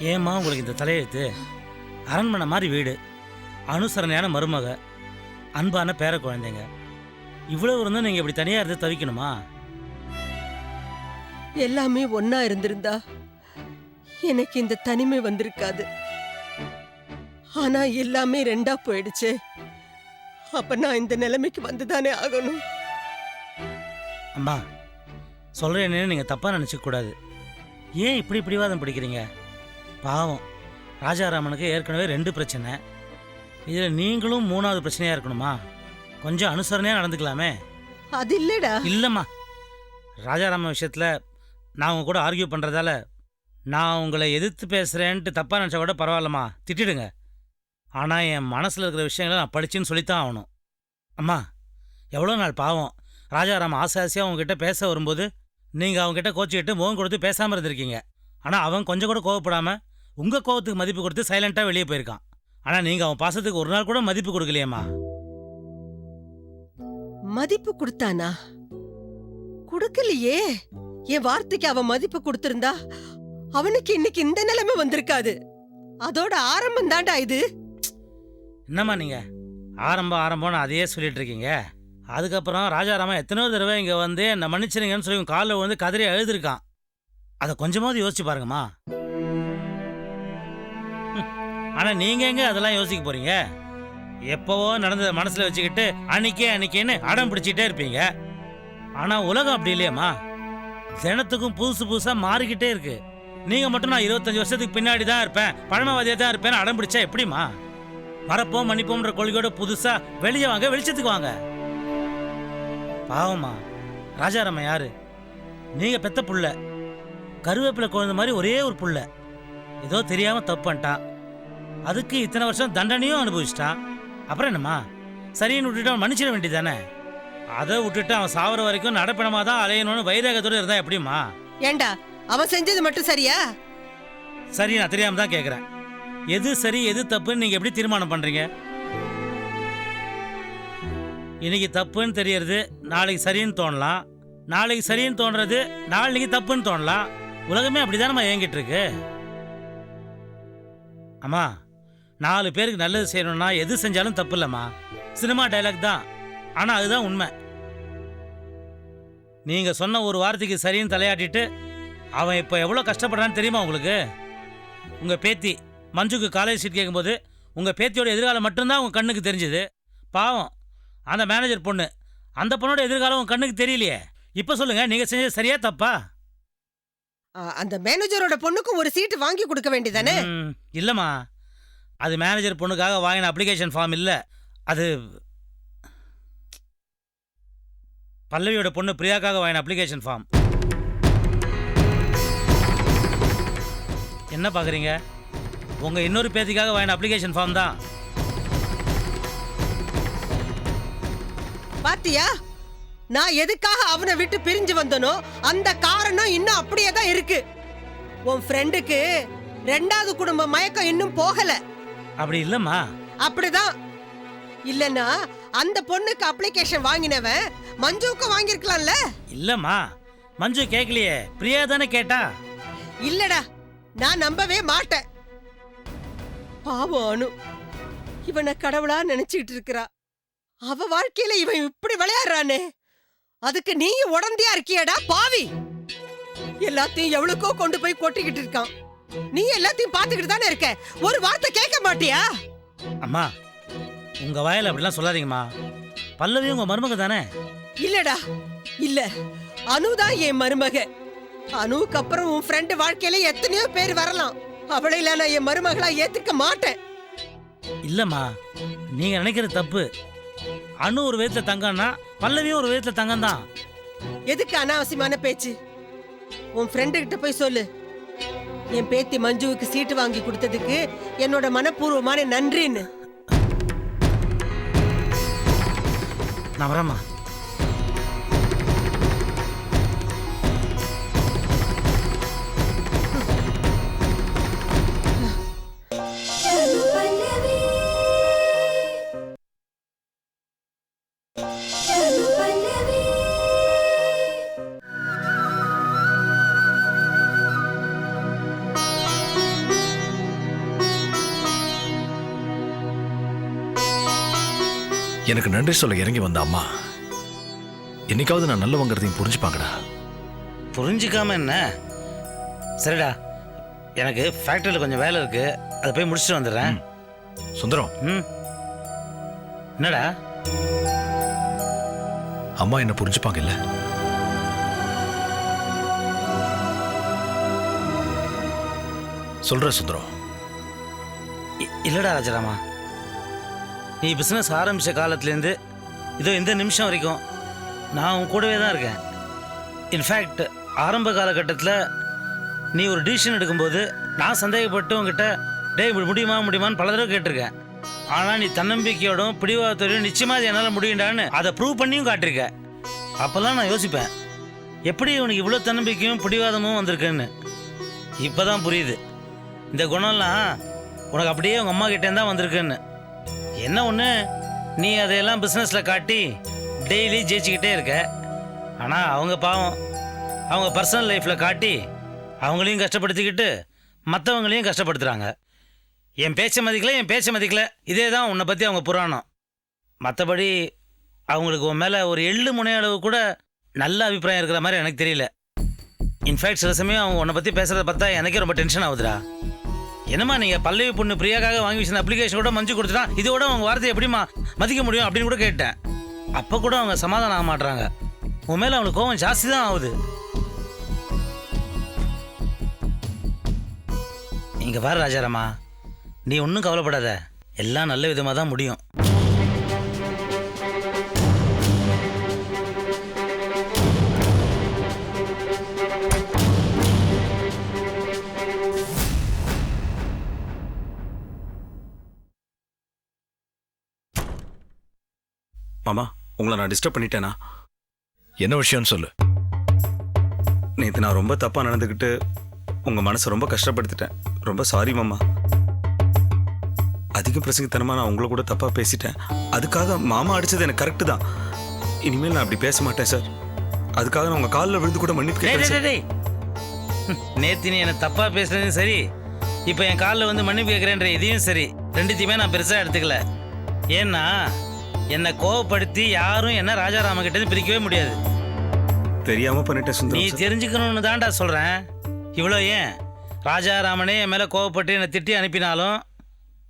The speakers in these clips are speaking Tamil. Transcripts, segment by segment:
ஏம்மா உங்களுக்கு இந்த தலையெழுத்து? அரண்மனை மாதிரி வீடு. அனுசரணையான மருமக. அன்பான பேர குழந்தைங்க. இவ்வளவு இருந்தும் நீங்கள் இப்படி தனியாக இருந்து தவிக்கணுமா? எல்லாமே ஒன்னா இருந்திருந்தா எனக்கு இந்த தனிமை வந்திருக்காது. ஆனா எல்லாமே ரெண்டா போயிடுச்சே. அப்ப நான் இந்த நிலைமைக்கு வந்துதானே ஆகணும்? அம்மா சொல்கிறேன்னு நீங்கள் தப்பாக நினச்சிக்க கூடாது. ஏன் இப்படி பிடிவாதம் பிடிக்கிறீங்க? பாவம். ராஜாராமனுக்கு ஏற்கனவே ரெண்டு பிரச்சனை. இதில் நீங்களும் மூணாவது பிரச்சனையாக இருக்கணுமா? கொஞ்சம் அனுசரணையாக நடந்துக்கலாமே. அது இல்லடா. இல்லைம்மா. ராஜாராமன் விஷயத்தில் நான் உங்க கூட ஆர்கியூ பண்ணுறதால நான் உங்களை எதிர்த்து பேசுகிறேன்ட்டு தப்பாக நினச்சா கூட பரவாயில்லம்மா. திட்டிடுங்க. ஆனால் என் மனசில் இருக்கிற விஷயங்களை நான் படிச்சுன்னு சொல்லித்தான் ஆகணும். அம்மா எவ்வளோ நாள் பாவம். ராஜாராமன் ஆசை ஆசையாக உங்ககிட்ட பேச வரும்போது நீங்கள் அவங்ககிட்ட கோச்சிக்கிட்டு முகம் கொடுத்து பேசாமல் இருந்திருக்கீங்க. ஆனால் அவன் கொஞ்சம் கூட கோவப்படாமல் உங்கள் கோவத்துக்கு மதிப்பு கொடுத்து சைலண்ட்டாக வெளியே போயிருக்கான். ஆனால் நீங்கள் அவன் பாசத்துக்கு ஒரு நாள் கூட மதிப்பு கொடுக்கலையேம்மா. மதிப்பு கொடுத்தானா? கொடுக்கலையே. என் வார்த்தைக்கு அவன் மதிப்பு கொடுத்திருந்தா அவனுக்கு இன்னைக்கு இந்த நிலைமை வந்திருக்காது. அதோட ஆரம்பம் தாண்டா இது. என்னம்மா நீங்கள் ஆரம்பம் ஆரம்பம்னு அதையே சொல்லிட்டு இருக்கீங்க. அதுக்கப்புறம் ராஜாராமன் எத்தனையோ தடவை இங்கே வந்து என்னை மன்னிச்சிருங்கன்னு சொல்லி காலில் வந்து கதறி அழுதுருக்கான். அதை கொஞ்சமாவது யோசிச்சு பாருங்கம்மா. ஆனால் நீங்கள் எங்கே அதெல்லாம் யோசிக்க போறீங்க? எப்போவோ நடந்ததை மனசில் வச்சுக்கிட்டு அன்னைக்கே அன்னைக்கேன்னு அடம் பிடிச்சிட்டே இருப்பீங்க. ஆனால் உலகம் அப்படி இல்லையம்மா. தினத்துக்கும் புதுசு புதுசாக மாறிக்கிட்டே இருக்கு. நீங்கள் மட்டும் நான் இருபத்தஞ்சு வருஷத்துக்கு பின்னாடி தான் இருப்பேன். பழமவாதியாக தான் இருப்பேன்னு அடம் பிடிச்சா எப்படிம்மா? மறப்போம் மன்னிப்போம்ன்ற கொள்கையோட புதுசா வெளியே வாங்க வெளிச்சத்துக்கு வாங்க. பாவமா ராஜாராமன் யாரு? நீங்க பெத்த புள்ள. கருவேப்பிலை குழந்த மாதிரி ஒரே ஒரு புள்ள. ஏதோ தெரியாம தப்பு பண்ணிட்டான். அதுக்கு இத்தனை வருஷம் தண்டனையும் அனுபவிச்சிட்டான். அப்புறம் என்னம்மா? சரின்னு விட்டுட்டு அவன் மன்னிச்சிட வேண்டியதானே அதை விட்டுட்டு அவன் சாவர வரைக்கும் நடப்பிடமா தான் அலையணும்னு வைராகத்தோட இருந்தா எப்படிம்மா? ஏண்டா அவன் செஞ்சது மட்டும் சரியா? சரி நான் தெரியாம தான் கேட்குறேன் எது சரி எது தப்புன்னு நீங்க எப்படி தீர்மானம் பண்றீங்க? இன்னைக்கு தப்புன்னு தெரியறது நாளைக்கு சரின்னு தோணலாம். நாளைக்கு சரின்னு தோன்றது நாளைக்கு தப்புன்னு தோணலாம். உலகமே அப்படிதானம்மா இயங்கிட்டு இருக்கு? அம்மா நாலு பேருக்கு நல்லது செய்யணும்னா எது செஞ்சாலும் தப்பு இல்லைம்மா சினிமா டைலாக் தான். ஆனால் அதுதான் உண்மை. நீங்க சொன்ன ஒரு வார்த்தைக்கு சரின்னு தலையாட்டிட்டு அவன் இப்போ எவ்வளோ கஷ்டப்படுறான்னு தெரியுமா உங்களுக்கு? உங்க பேத்தி மஞ்சுக்கு காலேஜ் சீட் கேட்கும்போது உங்க பேத்தியோட எதிர்காலம் மட்டும்தான் உங்க கண்ணுக்கு தெரிஞ்சது. பாவம். அந்த மேனேஜர் பொண்ணு அந்த பொண்ணோட எதிர்காலம் உங்க கண்ணுக்கு தெரியலையே. இப்போ சொல்லுங்க நீங்க செஞ்சது சரியா தப்பா? அந்த மேனேஜரோட பொண்ணுக்கும் ஒரு சீட்டு வாங்கி கொடுக்க வேண்டியதானே இல்லம்மா. அது மேனேஜர் பொண்ணுக்காக வாங்கின அப்ளிகேஷன் ஃபார்ம் இல்லை. அது பல்லவியோட பொண்ணு பிரியாக்காக வாங்கின அப்ளிகேஷன் ஃபார்ம் என்ன பார்க்குறீங்க உங்கள் இன்னொரு பேத்திக்காக வாங்கின அப்ளிகேஷன் ஃபார்ம் தான். பாத்தியா? நான் எதுக்காக அவனை விட்டு பிரிஞ்சு வந்தனோ அந்த காரணம் இன்னும் அப்படியே தான் இருக்கு. உன் ஃப்ரெண்டுக்கு ரெண்டாவது குடும்ப மயக்கம் இன்னும் போகலை. அப்படி இல்லம்மா. அப்படிதான். இல்லனா அந்த பொண்ணுக்கு அப்ளிகேஷன் வாங்கினவன் மஞ்சுவுக்கு வாங்கியிருக்கலாம்ல? இல்லம்மா. மஞ்சு கேட்கலையே பிரியா தானே கேட்டா? இல்லடா நான் நம்பவே மாட்டேன். பாவம் அனு. இவனை கடவுளா நினைச்சிட்டு இருக்கிறா. அவ வாழ்க்கையில இவன் இப்படி விளையாடுறானே. அதுக்கு நீ உடந்தையா இருக்கியடா பாவி. எல்லாத்தையும் எவ்வளவுக்கோ கொண்டு போய் கொட்டிக்கிட்டு இருக்கான். நீ எல்லாத்தையும் பாத்துக்கிட்டு தானே இருக்க? ஒரு வார்த்தை கேட்க மாட்டியா? அம்மா உங்க வாயில அப்படிலாம் சொல்லாதீங்கம்மா. பல்லவி உங்க மருமக தானே? இல்லடா இல்ல. அனுதான் என் மருமக. அனுவுக்கு அப்புறம் உன் ஃப்ரெண்டு வாழ்க்கையில எத்தனையோ பேர் வரலாம். அவளை நான் என் மருமகளா ஏத்துக்க மாட்டேன். இல்லம்மா நீங்க நினைக்கிறது தப்பு. அணு ஒரு விதத்துல தங்கம்னா பல்லவியும் ஒரு விதத்துல தங்கம் தான் எதுக்கு அனாவசியமான பேச்சு? உன் ஃப்ரெண்டு கிட்ட போய் சொல்லு. என் பேத்தி மஞ்சுவுக்கு சீட்டு வாங்கி கொடுத்ததுக்கு என்னோட மனப்பூர்வமான நன்றின்னு. நான் வரேம்மா. எனக்கு நன்றி சொல்ல இறங்கி வந்த அம்மா. என்னைக்காவது நான் நல்லவங்கிறதையும் புரிஞ்சுப்பாங்கடா. புரிஞ்சிக்காம என்ன? சரிடா. எனக்கு ஃபேக்ட்ரியில் கொஞ்சம் வேலை இருக்கு. அதை போய் முடிச்சுட்டு வந்துடுறேன். சுந்தரம். ம். என்னடா? அம்மா என்ன புரிஞ்சுப்பாங்க இல்ல சொல்ற சுந்தரம் இல்லடா ராஜராமா. நீ பிஸ்னஸ் ஆரம்பித்த காலத்துலேருந்து இதோ இந்த நிமிஷம் வரைக்கும் நான் உன் கூடவே தான் இருக்கேன். இன்ஃபேக்ட் ஆரம்ப காலகட்டத்தில் நீ ஒரு டிசிஷன் எடுக்கும்போது நான் சந்தேகப்பட்டு உங்ககிட்ட டேய் இப்படி முடியுமா முடியுமான்னு பல தடவை கேட்டிருக்கேன். ஆனால் நீ தன்னம்பிக்கையோடும் பிடிவாதத்தோடையும் நிச்சயமாக அது என்னால் முடியுண்டான்னு அதை ப்ரூவ் பண்ணியும் காட்டிருக்க. அப்போல்லாம் நான் யோசிப்பேன் எப்படி உனக்கு இவ்வளோ தன்னம்பிக்கையும் பிடிவாதமும் வந்திருக்குன்னு? இப்போ தான் புரியுது. இந்த குணம்லாம் உனக்கு அப்படியே உங்கள் அம்மா கிட்டேருந்து தான் வந்திருக்குன்னு. என்ன ஒன்று நீ அதையெல்லாம் பிஸ்னஸில் காட்டி டெய்லி ஜெயிச்சுக்கிட்டே இருக்க. ஆனால் அவங்க பாவம். அவங்க பர்சனல் லைஃப்பில் காட்டி அவங்களையும் கஷ்டப்படுத்திக்கிட்டு மற்றவங்களையும் கஷ்டப்படுத்துகிறாங்க என் பேச்சை மதிக்கல என் பேச்சை மதிக்கல. இதே தான் உன்னை பற்றி அவங்க புராணம். மற்றபடி அவங்களுக்கு உன் மேலே ஒரு எள்ளு முனை அளவு கூட நல்ல அபிப்பிராயம் இருக்கிற மாதிரி எனக்கு தெரியல. இன்ஃபேக்ட் சில சமயம் அவங்க உன்னை பற்றி பேசுகிறத பார்த்தா எனக்கே ரொம்ப டென்ஷன் ஆகுதுடா. என்னம்மா நீங்கள் பல்லவி பொண்ணு பிரியாக்காக வாங்கி வச்சிருந்த அப்ளிகேஷன் கூட மஞ்சு கொடுத்துட்டா? இதோட உங்க வார்த்தையை எப்படிம்மா மதிக்க முடியும் அப்படின்னு கூட கேட்டேன். அப்போ கூட அவங்க சமாதானம் ஆக மாட்டாங்க உன் மேலே அவங்களுக்கு கோவம் ஜாஸ்தி தான் ஆகுது. இங்கே பாரு ராஜாராமா. நீ ஒன்றும் கவலைப்படாத. எல்லாம் நல்ல விதமாக தான் முடியும். மாமா உங்களை நான் டிஸ்டர்ப் பண்ணிட்டேனா? என்ன விஷயம்னு சொல்லு. நேற்று நான் ரொம்ப தப்பாக நடந்துக்கிட்டு உங்கள் மனசை ரொம்ப கஷ்டப்படுத்திட்டேன். ரொம்ப சாரி மாமா. அதிக பிரசங்கத்தனமாக நான் உங்களை கூட தப்பாக பேசிட்டேன். அதுக்காக மாமா அடிச்சது எனக்கு கரெக்டு தான். இனிமேல் நான் அப்படி பேச மாட்டேன் சார் அதுக்காக நான் உங்கள் காலில் விழுந்து கூட மன்னிப்பு டேய் கேட்குறேன் டேய், சார் டேய், டேய். நேத்து நீ என்னை தப்பா பேசுனதும் சரி இப்போ என் காலில் வந்து மன்னிப்பு கேட்குறேன்ற இதையும் சரி ரெண்டுத்தையுமே நான் பெருசாக எடுத்துக்கல. ஏன்னா என்னை கோவப்படுத்தி யாரும் என்ன ராஜாராம கிட்ட பிரிக்கவே முடியாது. தெரியாமல் பண்ணிட்டேன் நீ சுந்தரம். தெரிஞ்சுக்கணும்னு தான்டா சொல்கிறேன் இவ்வளோ ஏன்? ராஜாராமனே என் மேலே கோவப்பட்டு என்னை திட்டி அனுப்பினாலும்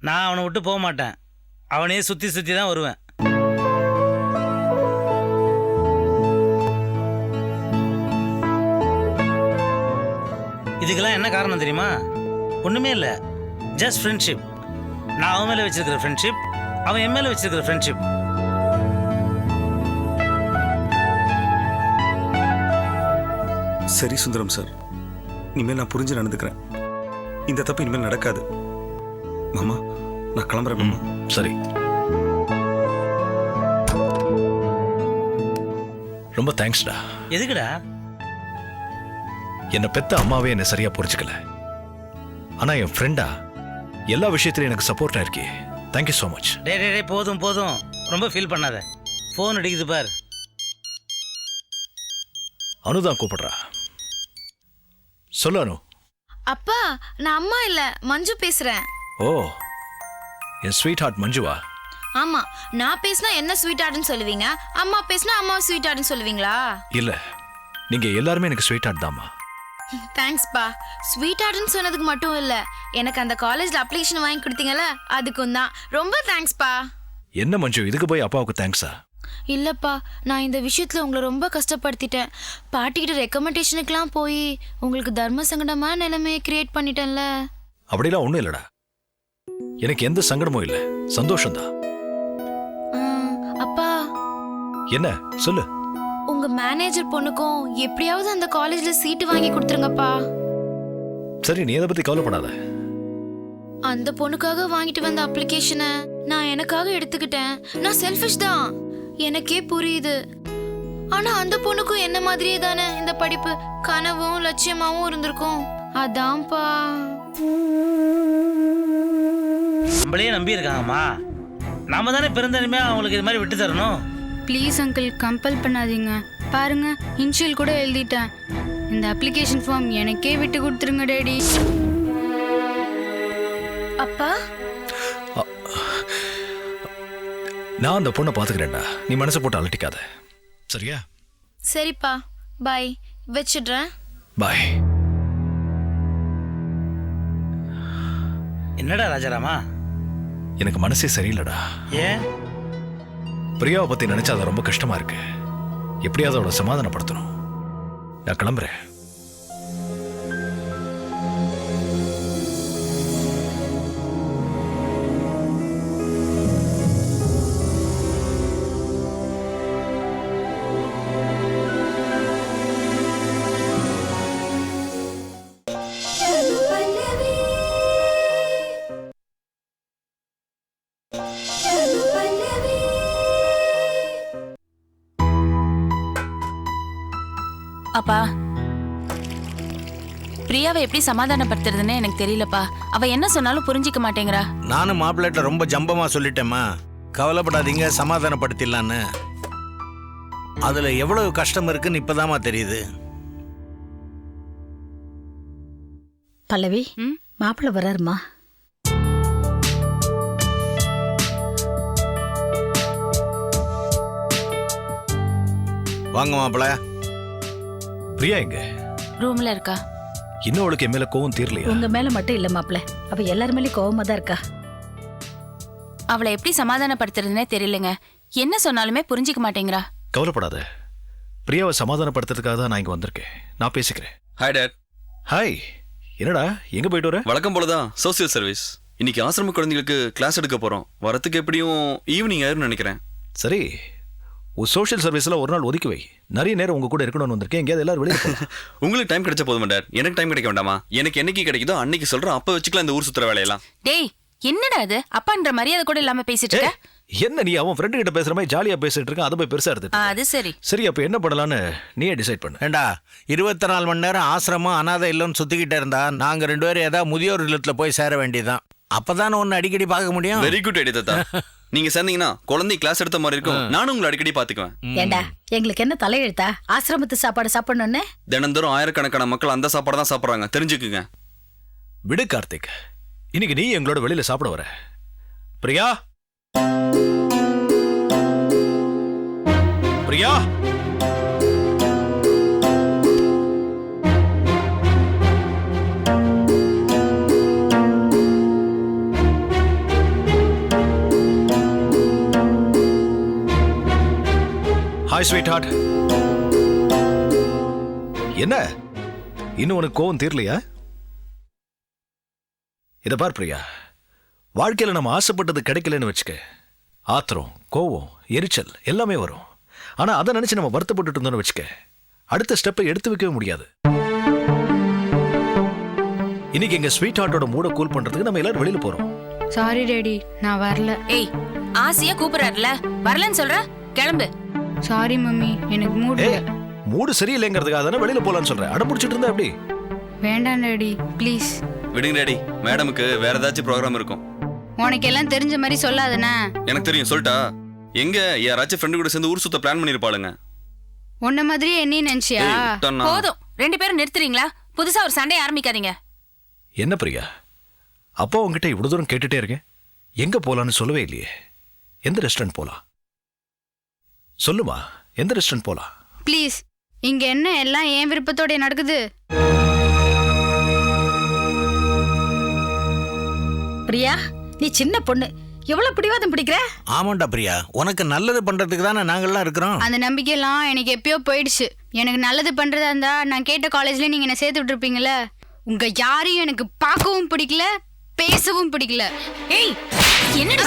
நான் அவனை விட்டு போக மாட்டேன். அவனையே சுற்றி சுற்றி தான் வருவேன். இதுக்கெல்லாம் என்ன காரணம் தெரியுமா? ஒன்றுமே இல்லை. ஜஸ்ட் ஃப்ரெண்ட்ஷிப் நான் அவன் மேலே வச்சிருக்கிற ஃப்ரெண்ட்ஷிப் அவன் என் மேலே வச்சிருக்கிற ஃப்ரெண்ட்ஷிப் சரி சுந்தரம் சார். இனிமேல் நான் புரிஞ்சு நடந்துக்கிறேன். இந்த தப்பு இனிமேல் நடக்காது. மாமா நான் கிளம்புறேன் மாமா. சரி. ரொம்ப தேங்க்ஸ்டா. எதுக்குடா? என்னை பெத்த அம்மாவே என்னை சரியா புரிஞ்சுக்கல. ஆனா என் ஃப்ரெண்டா எல்லா விஷயத்திலும் எனக்கு சப்போர்ட்டா இருக்கே தேங்க்யூ ஸோ மச் டே டே டே போதும் போதும். ரொம்ப ஃபீல் பண்ணாத. ஃபோன் அடிக்குது பார். அனுதான் கூப்பிடுறா. சொல்லு அனு அப்பா நான் அம்மா இல்ல மஞ்சு பேசுறேன். ஓ என் ஸ்வீட் ஹார்ட் மஞ்சுவா? ஆமா நான் பேசினா என்ன ஸ்வீட் ஆர்ட்னு சொல்லுவீங்க? அம்மா பேசினா அம்மா ஸ்வீட் ஆர்ட்னு சொல்லுவீங்களா? இல்ல நீங்க எல்லாருமே எனக்கு ஸ்வீட் ஹார்ட் தாம்மா. தேங்க்ஸ்ப்பா ஸ்வீட் ஆர்ட்னு சொன்னதுக்கு மட்டும் இல்ல எனக்கு அந்த காலேஜ்ல அப்ளிகேஷன் வாங்கி கொடுத்தீங்கல்ல அதுக்கும் தான். ரொம்ப தேங்க்ஸ்ப்பா என்ன மஞ்சு இதுக்கு போய் அப்பாவுக்கு தேங்க்ஸா இல்லப்பா நான் இந்த விஷயத்துல உங்களை ரொம்ப கஷ்டப்படுத்திட்டேன். பாட்டிக்கிட்ட ரெக்கமெண்டேஷனுக்குலாம் போய் உங்களுக்கு தர்ம சங்கடமான நிலைமையை கிரியேட் பண்ணிட்டேன்ல. அப்படிலாம் ஒண்ணும் இல்லடா. எனக்கு எந்த சங்கடமும் இல்ல. சந்தோஷம்தான். அப்பா. என்ன? சொல்லு. உங்க மேனேஜர் பொண்ணுக்கும் எப்படியாவது அந்த காலேஜ்ல சீட்டு வாங்கி கொடுத்துருங்கப்பா. சரி நீ எதை பத்தி கவலைப்படாத. அந்த பொண்ணுக்காக வாங்கிட்டு வந்த அப்ளிகேஷனை நான் எனக்காக எடுத்துக்கிட்டேன். நான் செல்ஃபிஷ் தான். எனக்கே புரியுது. ஆனா அந்த பொண்ணுக்கும் என்ன மாதிரியே தானே இந்த படிப்பு? கனவும் லட்சியமாவும் இருந்திருக்கும். அதான்ப்பா. நம்மளையே நம்பி இருக்காங்கம்மா நாம தானே பிறந்தனுமே அவங்களுக்கு இது மாதிரி விட்டு தரணும்? ப்ளீஸ் அங்கிள் கம்பல் பண்ணாதீங்க. பாருங்க இன்ஷியல் கூட எழுதிட்டேன். இந்த அப்ளிகேஷன் ஃபார்ம் எனக்கே விட்டு கொடுத்துருங்க டேடி. அப்பா நான் அந்த பொண்ணை பாத்துக்கிறேன்டா. நீ மனசை போட்டு அலட்டிக்காத. சரியா? சரிப்பா. பாய். வச்சிடுறேன். பாய் என்னடா ராஜாராமா? எனக்கு மனசே சரியில்லைடா. ஏன்? பிரியாவை பத்தி நினைச்சா அது ரொம்ப கஷ்டமா இருக்கு. எப்படியாவது அவளை சமாதானப்படுத்தணும். நான் கிளம்புறேன். அப்பா. பிரியாவை எப்படி சமாதானப்படுத்துறதுன்னு எனக்கு தெரியலப்பா. அவ என்ன சொன்னாலும் புரிஞ்சிக்க மாட்டேங்கிறா. நானும் மாப்பிள்ளைட்ட ரொம்ப ஜம்பமா சொல்லிட்டேம்மா. கவலைப்படாதீங்க சமாதானப்படுத்திடலான்னு. அதுல எவ்வளவு கஷ்டம் இருக்குன்னு இப்பதாம்மா தெரியுது. பல்லவி ம்? மாப்பிள்ளை வராருமா வாங்க மாப்பிள்ள. பிரியா எங்க? ரூம்ல இருக்கா? இன்னும் அவளுக்கு என் மேல கோவம் தீரலையா? உங்க மேல மட்டும் இல்ல மாப்பிள்ளை. அவ எல்லார் மேலயும் கோவமா தான் இருக்கா. அவளை எப்படி சமாதானப்படுத்துறதுன்னே தெரியலங்க. என்ன சொன்னாலுமே புரிஞ்சிக்க மாட்டேங்கிறா. கவலைப்படாத. பிரியாவை சமாதானப்படுத்துறதுக்காக தான் நான் இங்க வந்திருக்கேன். நான் பேசிக்கிறேன். ஹாய் டேட் ஹாய் என்னடா எங்க போயிட்டு வர? வழக்கம் போல தான் சோசியல் சர்வீஸ் இன்னைக்கு ஆசிரம குழந்தைகளுக்கு கிளாஸ் எடுக்க போறோம். வரத்துக்கு எப்படியும் ஈவினிங் ஆயிரும்னு நினைக்கிறேன். சரி. சோஷியல் சர்வீஸ்ல ஒரு நாள் ஒதுக்கி வை. நிறைய நேரம் உங்க கூட இருக்கணும்னு வந்திருக்கேன். எங்கேயாவது எல்லாரும் வெளியே போகலாம். உங்களுக்கு டைம் கிடைச்ச போதும் டேட் எனக்கு டைம் கிடைக்க வேண்டாமா? எனக்கு என்னைக்கு கிடைக்குதோ அன்னைக்கு சொல்றேன். அப்ப வச்சுக்கலாம் இந்த ஊர் சுத்துற வேலையெல்லாம். டேய் என்னடா அது அப்பான்ற மரியாதை கூட இல்லாம பேசிட்டு இருக்க? என்ன நீ அவன் ஃப்ரெண்டு கிட்ட பேசுற மாதிரி ஜாலியா பேசிட்டு இருக்க அதை போய் பெருசா ஆ, எடுத்துட்டு அது சரி. சரி அப்ப என்ன பண்ணலாம்னு நீயே டிசைட் பண்ணு. ஏண்டா இருபத்தி நாலு மணி நேரம் ஆசிரமம் அனாதை இல்லைன்னு சுத்திக்கிட்டே இருந்தா நாங்க ரெண்டு பேரும் ஏதாவது முதியோர் இல்லத்துல போய் சேர வேண்டியதுதான். அப்பதானே ஒன்னு அடிக்கடி பார்க்க முடியும்? வெரி குட் ஐடியா தாத்தா. நீங்க சேர்ந்தீங்கன்னா குழந்தை கிளாஸ் எடுத்த மாதிரி இருக்கும். நானும் உங்களை அடிக்கடி பாத்துக்குவேன் ஏண்டா எங்களுக்கு என்ன தலையெழுத்தா? ஆசிரமத்து சாப்பாடு சாப்பிடணும்னு? தினந்தோறும் ஆயிரக்கணக்கான மக்கள் அந்த சாப்பாடு தான் சாப்பிடுறாங்க. தெரிஞ்சுக்குங்க. விடு கார்த்திக். இன்னைக்கு நீ எங்களோட வெளியில சாப்பிட வர. Priya? Priya? Hi sweetheart என்ன? இன்னும் உனக்கு கோவம் தீரலையா? இதை பார் பிரியா. வாழ்க்கையில நம்ம ஆசைப்பட்டது கிடைக்கலன்னு வச்சுக்க. ஆத்திரம் கோவம் எரிச்சல் எல்லாமே வரும். ஆனா அதை நினைச்சு நம்ம வருத்தப்பட்டுட்டு இருந்தோம்னு வச்சுக்க. அடுத்த ஸ்டெப்பை எடுத்து வைக்கவே முடியாது. இன்னைக்கு எங்க ஸ்வீட் ஹார்ட்டோட மூட கூல் பண்றதுக்கு நம்ம எல்லாரும் வெளியில போறோம். சாரி டேடி நான் வரல. ஏய் ஆசையா கூப்பிடுறாருல. வரலன்னு சொல்ற? கிளம்பு. Sorry mummy. எனக்கு மூடு ஏய் மூடு சரியில்லைங்கிறதுக்காக தானே வெளியில போலான்னு சொல்றேன். அடம் பிடிச்சிட்டு இருந்தா எப்படி? வேண்டாம் டேடி ப்ளீஸ் விடுங்க டேடி மேடமுக்கு வேற ஏதாச்சும் ப்ரோக்ராம் இருக்கும். உனக்கு எல்லாம் தெரிஞ்ச மாதிரி சொல்லாதண்ணா. எனக்கு தெரியும். சொல்லிட்டா. எங்க? யாராச்சும் ஃப்ரெண்டு கூட சேர்ந்து ஊர் சுத்த பிளான் பண்ணிருப்பாளுங்க. உன்ன மாதிரியே என்னையும் நினைச்சியா? ஏய், விட்டேன்னா. போதும். ரெண்டு பேரும் நிறுத்துறீங்களா? புதுசா ஒரு சண்டை ஆரம்பிக்காதீங்க. என்ன பிரியா? அப்பா உங்ககிட்ட இவ்வளவு தூரம் கேட்டுட்டே இருக்கேன். எங்க போலான்னு சொல்லவே இல்லையே. எந்த ரெஸ்டாரண்ட் போலாம்? சொல்லுமா எந்த ரெஸ்டாரண்ட் போலாம்? ப்ளீஸ் இங்க என்ன எல்லாம் என் விருப்பத்தோட நடக்குது? பிரியா நீ சின்ன பொண்ணு. எவ்வளவு பிடிவாதம் பிடிக்கிற? ஆமாண்டா பிரியா உனக்கு நல்லது பண்றதுக்கு தானே நாங்கெல்லாம் இருக்கிறோம். அந்த நம்பிக்கையெல்லாம் எனக்கு எப்பயோ போயிடுச்சு. எனக்கு நல்லது பண்றதா இருந்தா நான் கேட்ட காலேஜ்ல நீங்க என்ன சேர்த்து விட்டுருப்பீங்கல்ல? உங்க யாரையும் எனக்கு பார்க்கவும் பிடிக்கல பேசவும் பிடிக்கல. ஏய் என்னடி